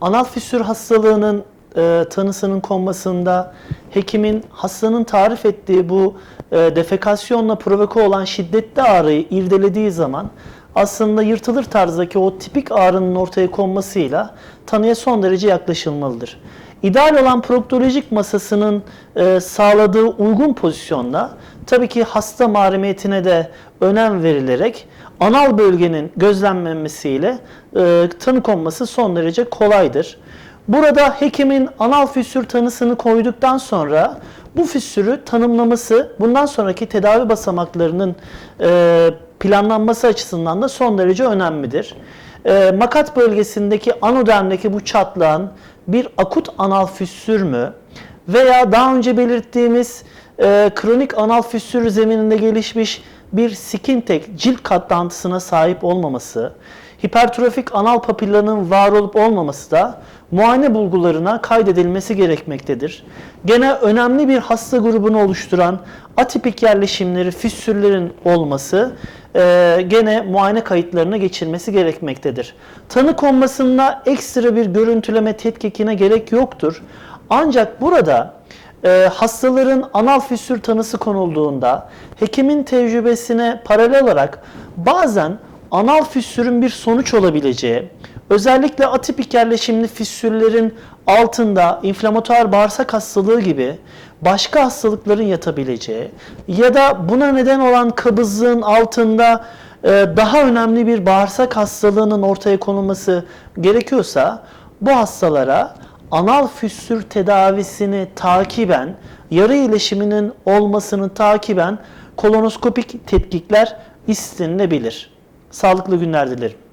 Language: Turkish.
Anal fissür hastalığının e, tanısının konmasında hekimin hastanın tarif ettiği bu e, defekasyonla provoke olan şiddetli ağrıyı irdelediği zaman aslında yırtılır tarzdaki o tipik ağrının ortaya konmasıyla tanıya son derece yaklaşılmalıdır. İdeal olan proktolojik masasının e, sağladığı uygun pozisyonda tabii ki hasta mahremiyetine de önem verilerek anal bölgenin gözlemlenmesiyle e, tanı konması son derece kolaydır. Burada hekimin anal fissür tanısını koyduktan sonra bu fissürü tanımlaması bundan sonraki tedavi basamaklarının e, planlanması açısından da son derece önemlidir. E, makat bölgesindeki anodermdeki bu çatlağın bir akut anal fissür mü veya daha önce belirttiğimiz e, kronik anal fissür zemininde gelişmiş bir skin tek cilt katlantısına sahip olmaması, hipertrofik anal papillanın var olup olmaması da muayene bulgularına kaydedilmesi gerekmektedir. Gene önemli bir hasta grubunu oluşturan atipik yerleşimleri, fissürlerin olması e, gene muayene kayıtlarına geçirmesi gerekmektedir. Tanı konmasında ekstra bir görüntüleme tetkikine gerek yoktur. Ancak burada e, hastaların anal fissür tanısı konulduğunda hekimin tecrübesine paralel olarak bazen anal fissürün bir sonuç olabileceği, özellikle atipik yerleşimli fissürlerin altında inflamatuar bağırsak hastalığı gibi başka hastalıkların yatabileceği ya da buna neden olan kabızlığın altında e, daha önemli bir bağırsak hastalığının ortaya konulması gerekiyorsa bu hastalara anal füssür tedavisini takiben, yarı iyileşiminin olmasını takiben kolonoskopik tetkikler istenilebilir. Sağlıklı günler dilerim.